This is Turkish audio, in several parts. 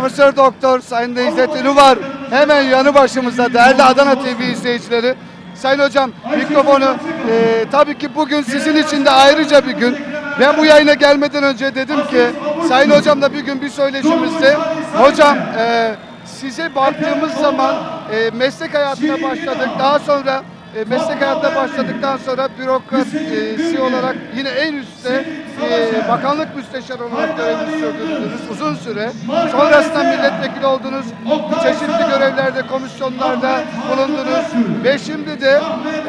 Profesör Doktor Sayın Necdet Ünü var. Hemen yanı başımızda değerli Adana TV izleyicileri. Sayın Hocam mikrofonu e, tabii ki bugün sizin için de ayrıca bir gün. Ben bu yayına gelmeden önce dedim ki Sayın Hocamla bir gün bir söyleşimizde Hocam e, size baktığımız zaman e, meslek hayatına başladık. Daha sonra e, meslek hayatına başladıktan sonra bürokrasi olarak yine en üstte e, bakanlık müsteşarı olarak görevini sürdürdünüz uzun süre. Sonrasında milletvekili oldunuz. Çeşitli görevlerde, komisyonlarda bulundunuz. Ve şimdi de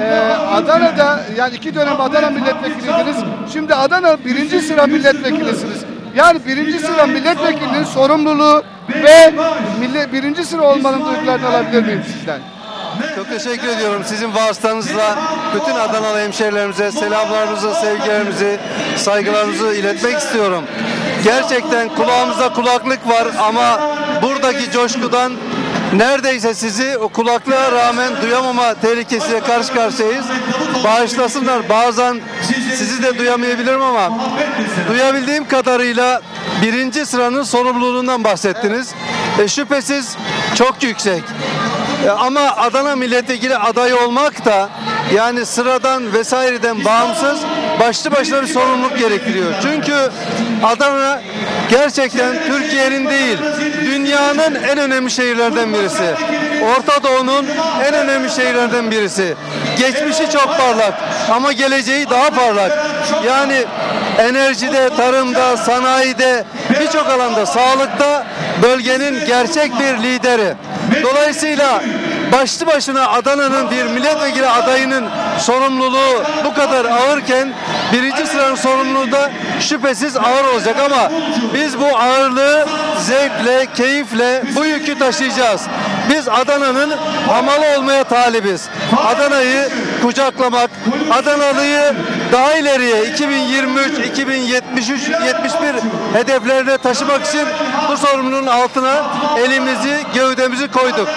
e, Adana'da yani iki dönem Adana milletvekiliydiniz. Şimdi Adana birinci sıra milletvekilisiniz. Yani birinci sıra milletvekilinin sorumluluğu ve millet, birinci sıra olmanın duygularını alabilir miyim sizden? Çok teşekkür ediyorum. Sizin vasıtanızla bütün Adanalı hemşehrilerimize selamlarımızı, sevgilerimizi, saygılarımızı iletmek istiyorum. Gerçekten kulağımızda kulaklık var ama buradaki coşkudan neredeyse sizi o kulaklığa rağmen duyamama tehlikesiyle karşı karşıyayız. Bağışlasınlar. Bazen sizi de duyamayabilirim ama duyabildiğim kadarıyla birinci sıranın sorumluluğundan bahsettiniz. E, şüphesiz çok yüksek. E, Ama Adana milletvekili adayı olmak da yani sıradan vesaireden bağımsız başlı başına bir sorumluluk gerektiriyor. Çünkü Adana gerçekten Türkiye'nin değil dünyanın en önemli şehirlerden birisi. Orta Doğu'nun en önemli şehirlerden birisi. Geçmişi çok parlak ama geleceği daha parlak. Yani enerjide, tarımda, sanayide, birçok alanda, sağlıkta bölgenin gerçek bir lideri. Dolayısıyla başlı başına Adana'nın bir milletvekili adayının sorumluluğu bu kadar ağırken birinci sıranın sorumluluğu da şüphesiz ağır olacak ama biz bu ağırlığı zevkle, keyifle bu yükü taşıyacağız. Biz Adana'nın hamalı olmaya talibiz. Adana'yı kucaklamak, Adanalıyı daha ileriye 2023, 2073, 71 hedeflerine taşımak için bu sorumluluğun altına elimizi, gövdemizi koyduk.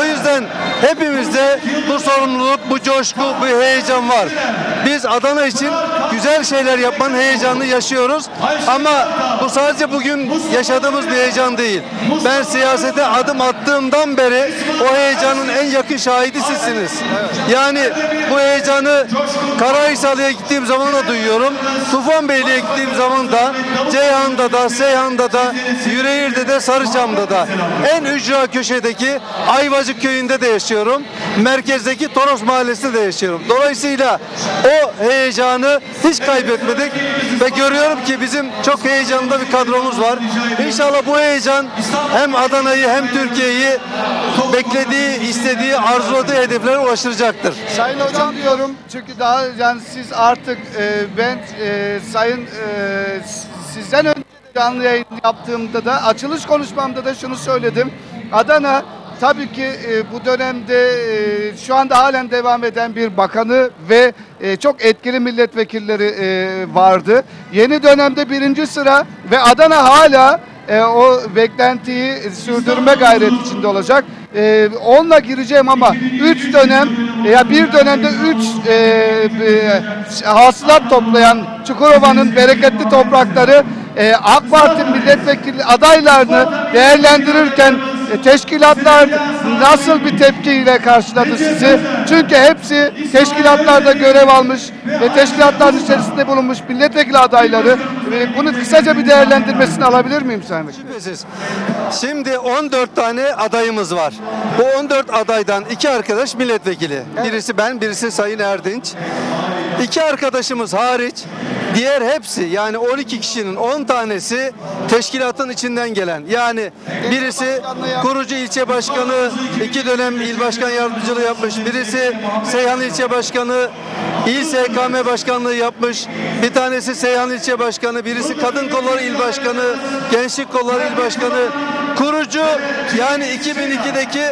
O yüzden hepimizde bu sorumluluk, bu coşku, bu heyecan var. Biz Adana için güzel şeyler yapmanın heyecanını yaşıyoruz. Ama bu sadece bugün yaşadığımız bir heyecan değil. Ben siyasete adım attığımdan beri o heyecanın en yakın şahidi sizsiniz. Yani bu heyecanı Karahisar'a gittiğim zaman da duyuyorum. Tufanbeyli'ye gittiğim zaman da Ceyhan'da da, Seyhan'da da, Yüreğir'de de, Sarıçam'da da en ücra köşedeki Ayvacık köyünde de yaşıyorum. Merkezdeki Toros mahallesinde de yaşıyorum. Dolayısıyla o heyecanı hiç kaybetmedik ve görüyorum ki bizim çok heyecanlı bir kadromuz var. İnşallah bu heyecan hem Adana'yı hem Türkiye'yi beklediği, istediği, arzuladığı hedeflere ulaştıracaktır. Sayın hocam diyorum çünkü daha yani siz artık e, ben e, sayın e, sizden önce de canlı yayın yaptığımda da açılış konuşmamda da şunu söyledim. Adana tabii ki e, bu dönemde e, şu anda halen devam eden bir bakanı ve e, çok etkili milletvekilleri e, vardı. Yeni dönemde birinci sıra ve Adana hala e, o beklentiyi sürdürme gayreti içinde olacak. E, onunla gireceğim ama 3 dönem ya bir dönemde 3 e, e, hasılat toplayan Çukurova'nın bereketli toprakları e, AK Parti milletvekili adaylarını değerlendirirken e, teşkilatlar nasıl bir tepkiyle karşıladı sizi? Çünkü hepsi teşkilatlarda görev almış ve teşkilatların içerisinde bulunmuş milletvekili adayları. E, bunu kısaca bir değerlendirmesini alabilir miyim Sayın? Şüphesiz. Şimdi 14 tane adayımız var. Bu 14 adaydan iki arkadaş milletvekili. Birisi ben, birisi Sayın Erdinç. İki arkadaşımız hariç diğer hepsi yani 12 kişinin 10 tanesi teşkilatın içinden gelen. Yani birisi kurucu ilçe başkanı, iki dönem il başkan yardımcılığı yapmış. Birisi Seyhan ilçe başkanı, il SKM başkanlığı yapmış. Bir tanesi Seyhan ilçe başkanı, birisi kadın kolları il başkanı, gençlik kolları il başkanı. Kurucu yani 2002'deki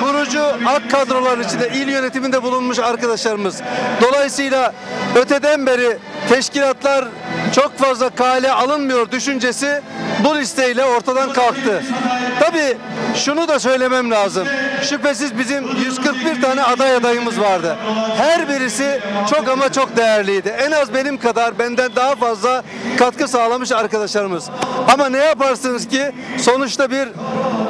kurucu ak kadroların içinde il yönetiminde bulunmuş arkadaşlarımız. Dolayısıyla öteden beri teşkilatlar çok fazla kale alınmıyor düşüncesi bu listeyle ortadan kalktı. Tabii şunu da söylemem lazım. Şüphesiz bizim 141 tane aday adayımız vardı. Her birisi çok ama çok değerliydi. En az benim kadar benden daha fazla katkı sağlamış arkadaşlarımız. Ama ne yaparsınız ki sonuçta bir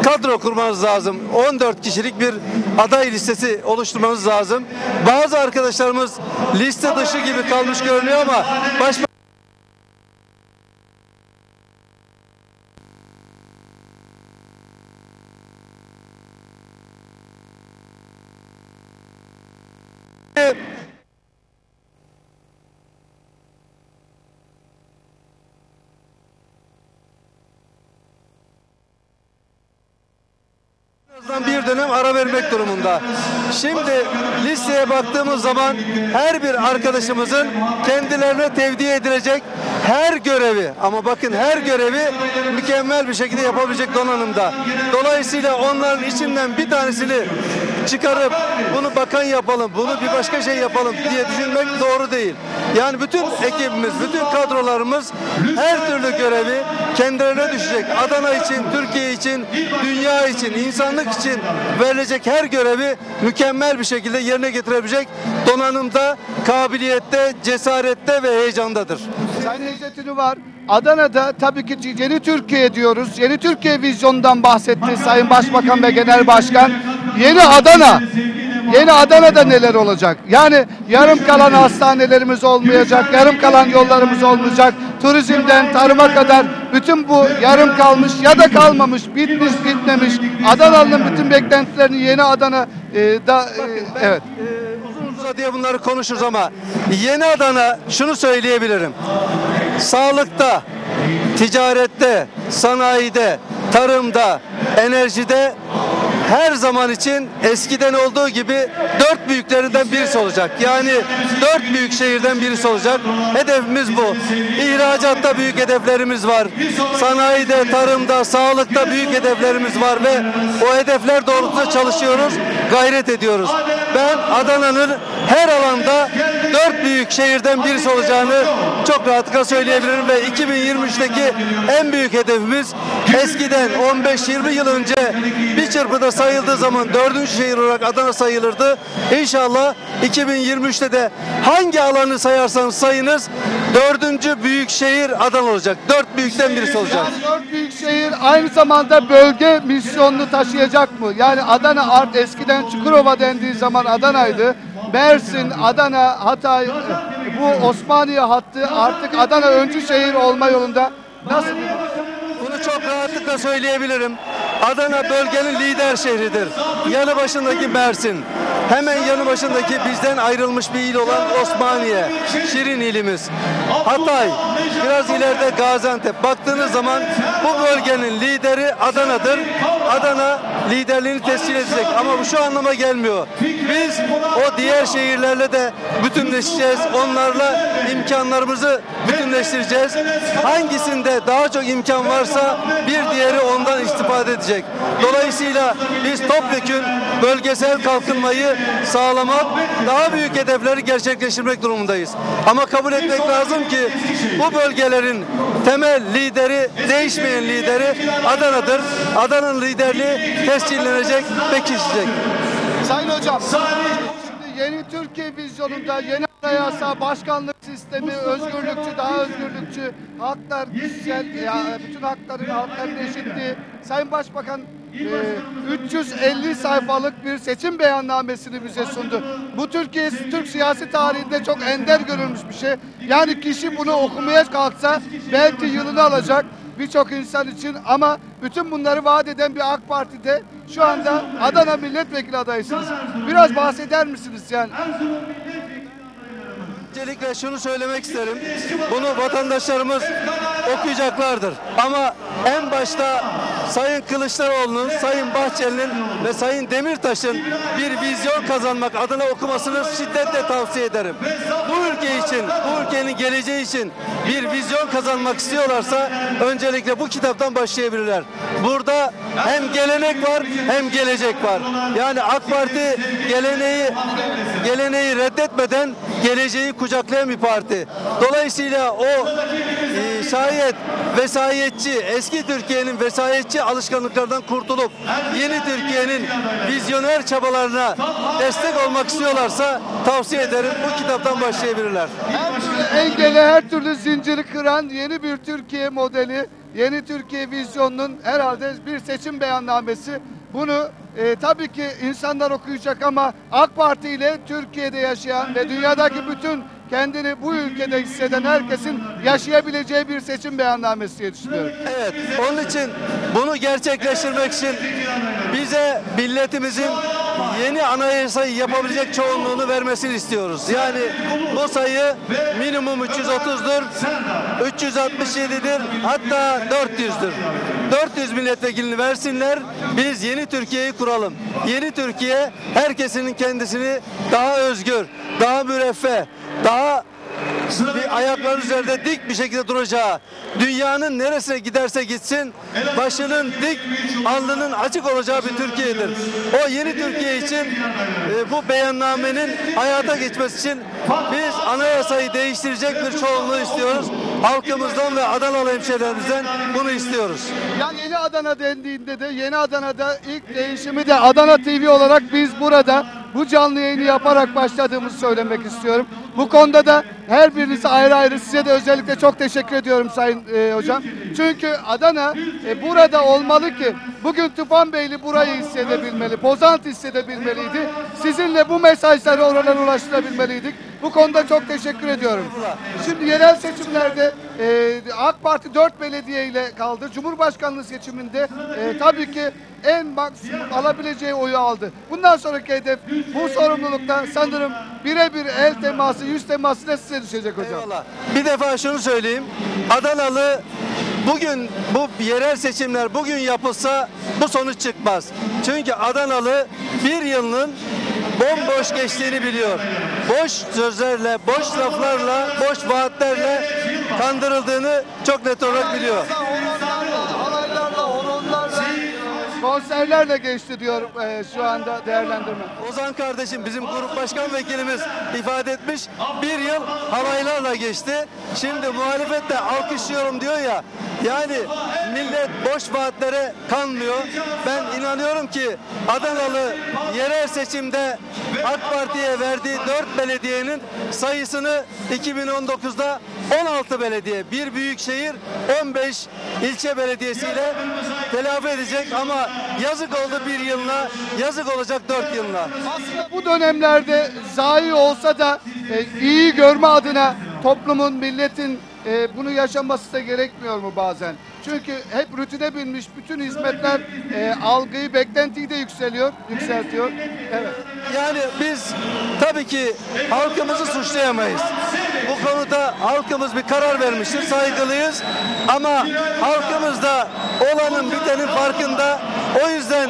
kadro kurmanız lazım. 14 kişilik bir aday listesi oluşturmanız lazım. Bazı arkadaşlarımız liste dışı gibi kalmış görünüyor ama baş azından bir dönem ara vermek durumunda. Şimdi listeye baktığımız zaman her bir arkadaşımızın kendilerine tevdi edilecek her görevi ama bakın her görevi mükemmel bir şekilde yapabilecek donanımda. Dolayısıyla onların içinden bir tanesini çıkarıp bunu bakan yapalım, bunu bir başka şey yapalım diye düşünmek doğru değil. Yani bütün ekibimiz, bütün kadrolarımız her türlü görevi kendilerine düşecek. Adana için, Türkiye için, dünya için, insanlık için verilecek her görevi mükemmel bir şekilde yerine getirebilecek donanımda, kabiliyette, cesarette ve heyecandadır. Sayın Necdet'ini var. Adana'da tabii ki yeni Türkiye diyoruz. Yeni Türkiye vizyonundan bahsetti Sayın Başbakan ve Genel Başkan. Yeni Adana. Yeni Adana'da neler olacak? Yani yarım kalan hastanelerimiz olmayacak, yarım kalan yollarımız olmayacak. Turizmden tarıma kadar bütün bu yarım kalmış ya da kalmamış, bitmiş, bitmemiş. Adanalı'nın bütün beklentilerini yeni Adana e, da e, evet. Ee, uzun uzadıya bunları konuşuruz ama yeni Adana şunu söyleyebilirim. Sağlıkta, ticarette, sanayide, tarımda, enerjide her zaman için eskiden olduğu gibi dört büyüklerinden birisi olacak. Yani dört büyük şehirden birisi olacak. Hedefimiz bu. İhracatta büyük hedeflerimiz var. Sanayide, tarımda, sağlıkta büyük hedeflerimiz var ve o hedefler doğrultusunda çalışıyoruz, gayret ediyoruz. Ben Adana'nın her alanda dört büyük şehirden birisi olacağını çok rahatlıkla söyleyebilirim ve 2023'teki en büyük hedefimiz eskiden 15-20 yıl önce bir çırpıda sayıldığı zaman dördüncü şehir olarak Adana sayılırdı. İnşallah 2023'te de hangi alanı sayarsanız sayınız dördüncü büyük şehir Adana olacak. Dört büyükten birisi olacak. Dört büyük şehir aynı zamanda bölge misyonunu taşıyacak mı? Yani Adana art eskiden Çukurova dendiği zaman Adana'ydı. Mersin, Adana, Hatay, bu Osmaniye hattı artık Adana öncü şehir olma yolunda. Nasıl? Bunu çok rahatlıkla söyleyebilirim. Adana bölgenin lider şehridir. Yanı başındaki Mersin. Hemen yanı başındaki bizden ayrılmış bir il olan Osmaniye. Şirin ilimiz. Hatay. Biraz ileride Gaziantep. Baktığınız zaman bu bölgenin lideri Adana'dır. Adana liderliğini tescil edecek. Ama bu şu anlama gelmiyor. Biz o diğer şehirlerle de bütünleşeceğiz. Onlarla imkanlarımızı bütünleştireceğiz. Hangisinde daha çok imkan varsa bir diğeri ondan istifade edecek. Dolayısıyla biz topyekün bölgesel kalkınmayı sağlamak, daha büyük hedefleri gerçekleştirmek durumundayız. Ama kabul etmek lazım ki bu bölgelerin temel lideri, değişmeyen lideri Adana'dır. Adana'nın liderliği tescillenecek, pekişecek. Sayın Hocam, yeni Türkiye vizyonunda yeni anayasa, başkanlık sistemi, özgürlükçü, daha özgürlükçü, haklar, kişisel, ya, bütün hakların, halkların eşitliği. Sayın Başbakan e, 350 sayfalık bir seçim beyannamesini bize sundu. Bu Türkiye, Türk siyasi tarihinde çok ender görülmüş bir şey. Yani kişi bunu okumaya kalksa belki yılını alacak birçok insan için ama bütün bunları vaat eden bir AK Parti'de şu anda Adana milletvekili adayısınız. Biraz bahseder misiniz yani? Öncelikle şunu söylemek isterim. Bunu vatandaşlarımız okuyacaklardır. Ama en başta Sayın Kılıçdaroğlu'nun, Sayın Bahçeli'nin ve Sayın Demirtaş'ın bir vizyon kazanmak adına okumasını şiddetle tavsiye ederim. Bu ülke için, bu ülkenin geleceği için bir vizyon kazanmak istiyorlarsa öncelikle bu kitaptan başlayabilirler. Burada hem gelenek var hem gelecek var. Yani AK Parti geleneği geleneği reddetmeden geleceği kucaklayan bir parti. Dolayısıyla o e, şayet vesayetçi, eski Türkiye'nin vesayetçi alışkanlıklardan kurtulup yeni Türkiye'nin vizyoner çabalarına destek olmak istiyorlarsa tavsiye ederim bu kitaptan başlayabilirler. Her engeli, her türlü zinciri kıran yeni bir Türkiye modeli, yeni Türkiye vizyonunun herhalde bir seçim beyannamesi. Bunu e, tabii ki insanlar okuyacak ama AK Parti ile Türkiye'de yaşayan ve dünyadaki bütün kendini bu ülkede hisseden herkesin yaşayabileceği bir seçim beyannamesi diye düşünüyorum. Evet, onun için bunu gerçekleştirmek için bize milletimizin yeni anayasayı yapabilecek çoğunluğunu vermesini istiyoruz. Yani bu sayı minimum 330'dur, 367'dir, hatta 400'dür. 400 milletvekilini versinler, biz yeni Türkiye'yi kuralım. Yeni Türkiye herkesinin kendisini daha özgür, daha müreffeh, daha bir ayakları üzerinde dik bir şekilde duracağı, dünyanın neresine giderse gitsin, başının dik, alnının açık olacağı bir Türkiye'dir. O yeni Türkiye için e, bu beyannamenin hayata geçmesi için biz anayasayı değiştirecek bir çoğunluğu istiyoruz. Halkımızdan ve Adanalı hemşehrilerimizden bunu istiyoruz. Ya yeni Adana dendiğinde de yeni Adana'da ilk değişimi de Adana TV olarak biz burada bu canlı yayını yaparak başladığımızı söylemek istiyorum. Bu konuda da her birinize ayrı ayrı size de özellikle çok teşekkür ediyorum Sayın e, Hocam. Çünkü Adana e, burada olmalı ki bugün Tufanbeyli burayı hissedebilmeli, Bozant hissedebilmeliydi. Sizinle bu mesajları oralara ulaştırabilmeliydik. Bu konuda çok teşekkür ediyorum. Şimdi yerel seçimlerde e, AK Parti 4 belediye ile kaldı. Cumhurbaşkanlığı seçiminde e, tabii ki en maksimum alabileceği oyu aldı. Bundan sonraki hedef bu sorumlulukta sanırım birebir el teması, yüz teması da size düşecek hocam. Eyvallah. Bir defa şunu söyleyeyim. Adanalı bugün bu yerel seçimler bugün yapılsa bu sonuç çıkmaz. Çünkü Adanalı bir yılın bomboş geçtiğini biliyor. Boş sözlerle, boş laflarla, boş vaatlerle kandırıldığını çok net olarak biliyor. Konserlerle geçti diyor e, şu anda değerlendirme. Ozan kardeşim bizim grup başkan vekilimiz ifade etmiş. Bir yıl halaylarla geçti. Şimdi muhalefet de alkışlıyorum diyor ya. Yani millet boş vaatlere kanmıyor. Ben inanıyorum ki Adanalı yerel seçimde AK Parti'ye verdiği 4 belediyenin sayısını 2019'da 16 belediye, bir büyük şehir 15 ilçe belediyesiyle telafi edecek ama yazık oldu bir yılına, yazık olacak 4 yılına. Aslında bu dönemlerde zayi olsa da e, iyi görme adına toplumun, milletin e, bunu yaşaması da gerekmiyor mu bazen? Çünkü hep rutine binmiş bütün hizmetler e, algıyı, beklentiyi de yükseliyor, yükseltiyor. Evet. Yani biz tabii ki halkımızı suçlayamayız. Bu konuda halkımız bir karar vermiştir, saygılıyız. Ama halkımız da olanın bitenin farkında. O yüzden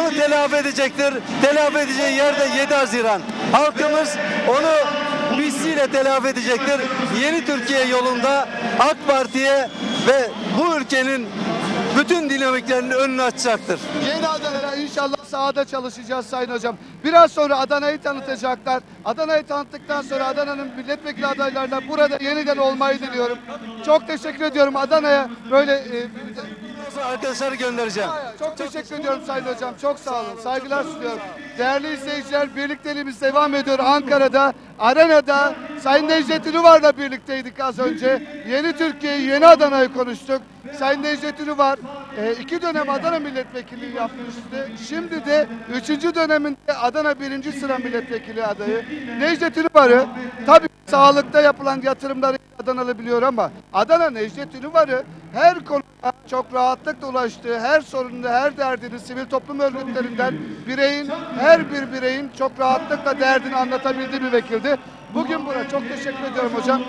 onu telafi edecektir. Telafi edeceği yerde 7 Haziran. Halkımız onu misliyle telafi edecektir. Yeni Türkiye yolunda AK Parti'ye ve bu ülkenin bütün dinamiklerinin önünü açacaktır. Yeni Adana'da inşallah sahada çalışacağız Sayın Hocam. Biraz sonra Adana'yı tanıtacaklar. Adana'yı tanıttıktan sonra Adana'nın milletvekili adaylarına burada yeniden olmayı diliyorum. Çok teşekkür ediyorum Adana'ya böyle e, Arkadaşları göndereceğim. Çok teşekkür ediyorum Sayın Hocam. Çok sağ olun. Saygılar sunuyorum. Değerli izleyiciler birlikteliğimiz devam ediyor. Ankara'da, Arena'da Sayın Necdet Ünüvar'la birlikteydik az önce. Yeni Türkiye'yi, yeni Adana'yı konuştuk. Sayın Necdet Ünüvar e, iki dönem Adana milletvekilliği yapmıştı. Şimdi de üçüncü döneminde Adana birinci sıra milletvekili adayı. Necdet Ünüvar'ı tabii sağlıkta yapılan yatırımları Adanalı biliyor ama Adana Necdet Ünüvar'ı her konuda çok rahatlıkla ulaştığı, her sorununu, her derdini sivil toplum örgütlerinden bireyin, her bir bireyin çok rahatlıkla derdini anlatabildiği bir vekildi. Bugün buna çok teşekkür ediyorum hocam.